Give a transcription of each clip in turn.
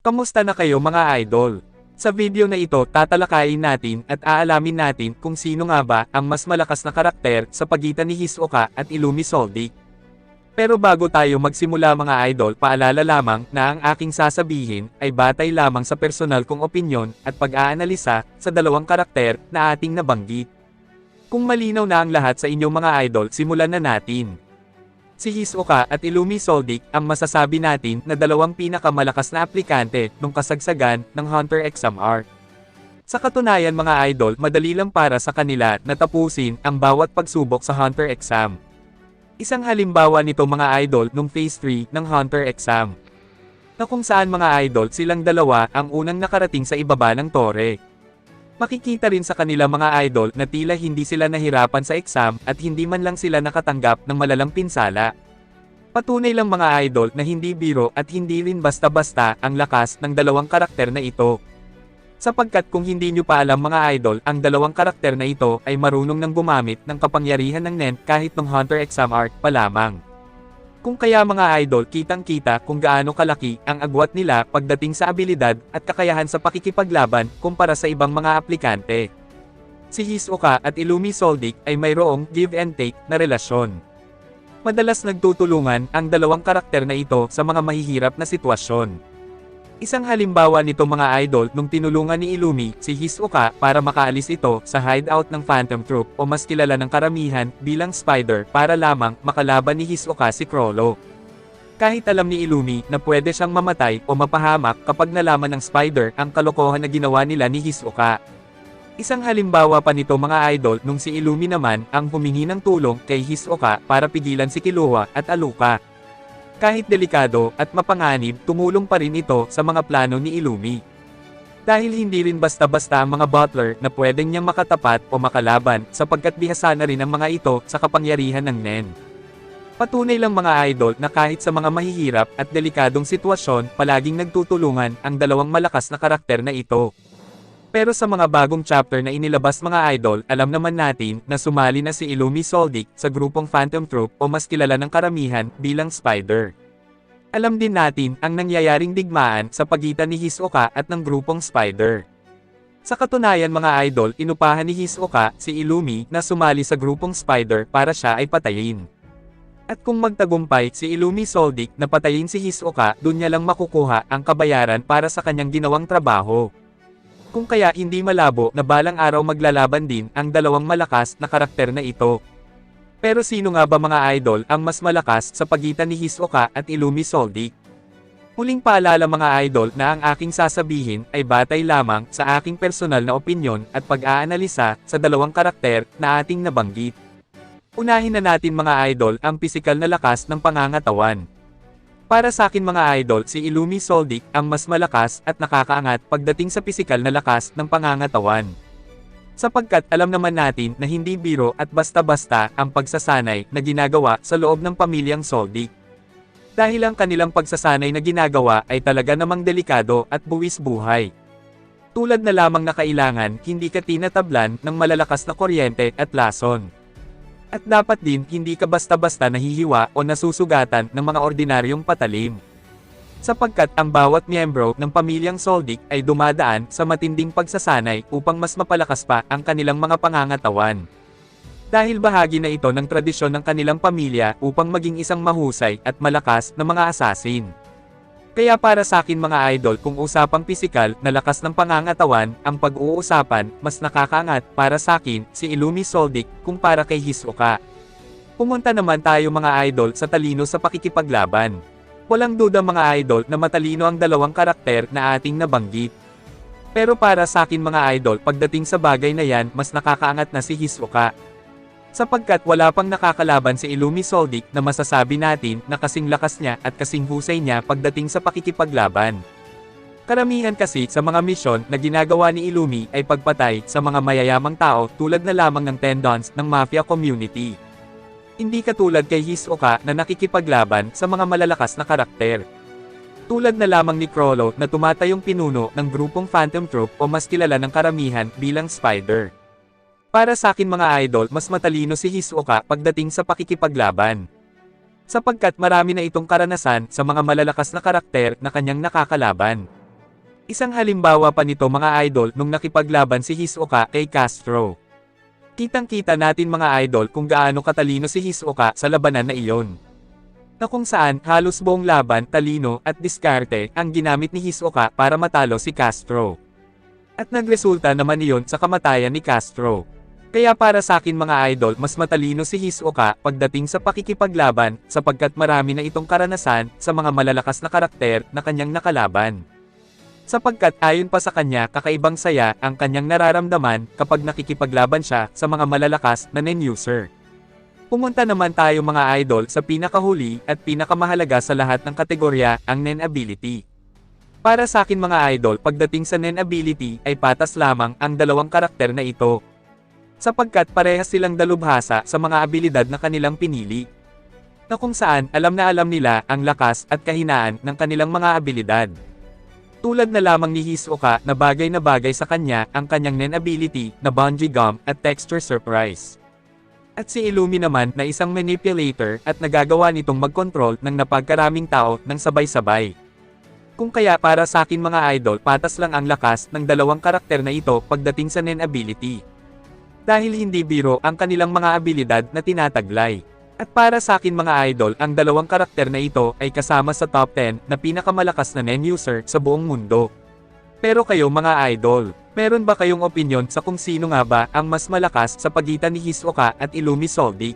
Kamusta na kayo mga idol? Sa video na ito tatalakayin natin at aalamin natin kung sino nga ba ang mas malakas na karakter sa pagitan ni Hisoka at Illumi Soldic. Pero bago tayo magsimula mga idol paalala lamang na ang aking sasabihin ay batay lamang sa personal kong opinyon at pag-aanalisa sa dalawang karakter na ating nabanggit. Kung malinaw na ang lahat sa inyong mga idol simulan na natin. Si Hisoka at Illumi Soldic ang masasabi natin na dalawang pinakamalakas na aplikante nung kasagsagan ng Hunter Arc. Sa katunayan mga idol, madali lang para sa kanila na tapusin ang bawat pagsubok sa Hunter Exam. Isang halimbawa nito mga idol nung Phase 3 ng Hunter Exam. Na kung saan mga idol silang dalawa ang unang nakarating sa ibaba ng tore. Makikita rin sa kanila mga idol na tila hindi sila nahirapan sa exam at hindi man lang sila nakatanggap ng malalang pinsala. Patunay lang mga idol na hindi biro at hindi rin basta-basta ang lakas ng dalawang karakter na ito. Sapagkat kung hindi nyo pa alam mga idol, ang dalawang karakter na ito ay marunong nang gumamit ng kapangyarihan ng NEN kahit nung Hunter Exam Arc pa lamang. Kung kaya mga idol kitang-kita kung gaano kalaki ang agwat nila pagdating sa abilidad at kakayahan sa pakikipaglaban kumpara sa ibang mga aplikante. Si Hisoka at Illumi Soldic ay mayroong give and take na relasyon. Madalas nagtutulungan ang dalawang karakter na ito sa mga mahihirap na sitwasyon. Isang halimbawa nito mga idol nung tinulungan ni Illumi si Hisoka para makaalis ito sa hideout ng Phantom Troop o mas kilala ng karamihan bilang Spider para lamang makalaban ni Hisoka si Crollo. Kahit alam ni Illumi na pwede siyang mamatay o mapahamak kapag nalaman ng Spider ang kalokohan na ginawa nila ni Hisoka. Isang halimbawa pa nito mga idol nung si Illumi naman ang humingi ng tulong kay Hisoka para pigilan si Killua at Aluka. Kahit delikado at mapanganib, tumulong pa rin ito sa mga plano ni Illumi. Dahil hindi rin basta-basta ang mga butler na pwedeng niyang makatapat o makalaban sapagkat bihasa na rin ang mga ito sa kapangyarihan ng Nen. Patunay lang mga idol na kahit sa mga mahihirap at delikadong sitwasyon palaging nagtutulungan ang dalawang malakas na karakter na ito. Pero sa mga bagong chapter na inilabas mga idol, alam naman natin na sumali na si Illumi Soldic sa grupong Phantom Troop o mas kilala ng karamihan bilang Spider. Alam din natin ang nangyayaring digmaan sa pagitan ni Hisoka at ng grupong Spider. Sa katunayan mga idol, inupahan ni Hisoka si Illumi na sumali sa grupong Spider para siya ay patayin. At kung magtagumpay si Illumi Soldic na patayin si Hisoka, dun niya lang makukuha ang kabayaran para sa kanyang ginawang trabaho. Kung kaya hindi malabo na balang araw maglalaban din ang dalawang malakas na karakter na ito. Pero sino nga ba mga idol ang mas malakas sa pagitan ni Hisoka at Illumi Soldic? Muling paalala mga idol na ang aking sasabihin ay batay lamang sa aking personal na opinyon at pag-aanalisa sa dalawang karakter na ating nabanggit. Unahin na natin mga idol ang pisikal na lakas ng pangangatawan. Para sa akin mga idol, si Illumi Soldic ang mas malakas at nakakaangat pagdating sa pisikal na lakas ng pangangatawan. Sapagkat alam naman natin na hindi biro at basta-basta ang pagsasanay na ginagawa sa loob ng pamilyang Soldic. Dahil ang kanilang pagsasanay na ginagawa ay talaga namang delikado at buwis buhay. Tulad na lamang na kailangan hindi ka tinatablan ng malalakas na kuryente at lason. At dapat din hindi ka basta-basta nahihiwa o nasusugatan ng mga ordinaryong patalim. Sapagkat ang bawat miyembro ng pamilyang Soldic ay dumadaan sa matinding pagsasanay upang mas mapalakas pa ang kanilang mga pangangatawan. Dahil bahagi na ito ng tradisyon ng kanilang pamilya upang maging isang mahusay at malakas na mga asasin. Kaya para sa akin mga idol kung usapang pisikal na lakas ng pangangatawan ang pag-uusapan, mas nakakaangat para sa akin si Illumi Soldic kumpara kay Hisoka. Pumunta naman tayo mga idol sa talino sa pakikipaglaban. Walang duda mga idol na matalino ang dalawang karakter na ating nabanggit. Pero para sa akin mga idol pagdating sa bagay na yan mas nakakaangat na si Hisoka. Sapagkat wala pang nakakalaban si Illumi Soldic na masasabi natin na kasing lakas niya at kasing husay niya pagdating sa pakikipaglaban. Karamihan kasi sa mga misyon na ginagawa ni Illumi ay pagpatay sa mga mayayamang tao tulad na lamang ng tendons ng mafia community. Hindi katulad kay Hisoka na nakikipaglaban sa mga malalakas na karakter. Tulad na lamang ni Crollo na tumatayong pinuno ng grupong Phantom Troop o mas kilala ng karamihan bilang Spider. Para sa akin mga idol, mas matalino si Hisoka pagdating sa pakikipaglaban. Sapagkat marami na itong karanasan sa mga malalakas na karakter na kanyang nakakalaban. Isang halimbawa pa nito mga idol nung nakipaglaban si Hisoka kay Castro. Kitang-kita natin mga idol kung gaano katalino si Hisoka sa labanan na iyon. Na kung saan halos buong laban, talino at diskarte ang ginamit ni Hisoka para matalo si Castro. At nagresulta naman iyon sa kamatayan ni Castro. Kaya para sa akin mga idol mas matalino si Hisoka pagdating sa pakikipaglaban sapagkat marami na itong karanasan sa mga malalakas na karakter na kanyang nakalaban. Sapagkat ayon pa sa kanya kakaibang saya ang kanyang nararamdaman kapag nakikipaglaban siya sa mga malalakas na nen-user. Pumunta naman tayo mga idol sa pinakahuli at pinakamahalaga sa lahat ng kategorya, ang nen ability. Para sa akin mga idol pagdating sa nen ability ay patas lamang ang dalawang karakter na ito. Sapagkat parehas silang dalubhasa sa mga abilidad na kanilang pinili. Na kung saan alam na alam nila ang lakas at kahinaan ng kanilang mga abilidad. Tulad na lamang ni Hisoka na bagay na bagay sa kanya ang kanyang nen ability na bungee gum at texture surprise. At si Illumi naman na isang manipulator at nagagawa nitong mag-control ng napagkaraming tao ng sabay-sabay. Kung kaya para sa akin mga idol patas lang ang lakas ng dalawang karakter na ito pagdating sa nen ability. Dahil hindi biro ang kanilang mga abilidad na tinataglay. At para sa akin mga idol, ang dalawang karakter na ito ay kasama sa top 10 na pinakamalakas na NEN user sa buong mundo. Pero kayo mga idol, meron ba kayong opinion sa kung sino nga ba ang mas malakas sa pagitan ni Hisoka at Illumi Soldic?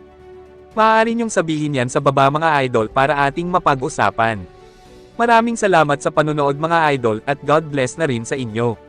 Maaari niyong sabihin yan sa baba mga idol para ating mapag-usapan. Maraming salamat sa panonood mga idol at God bless na rin sa inyo.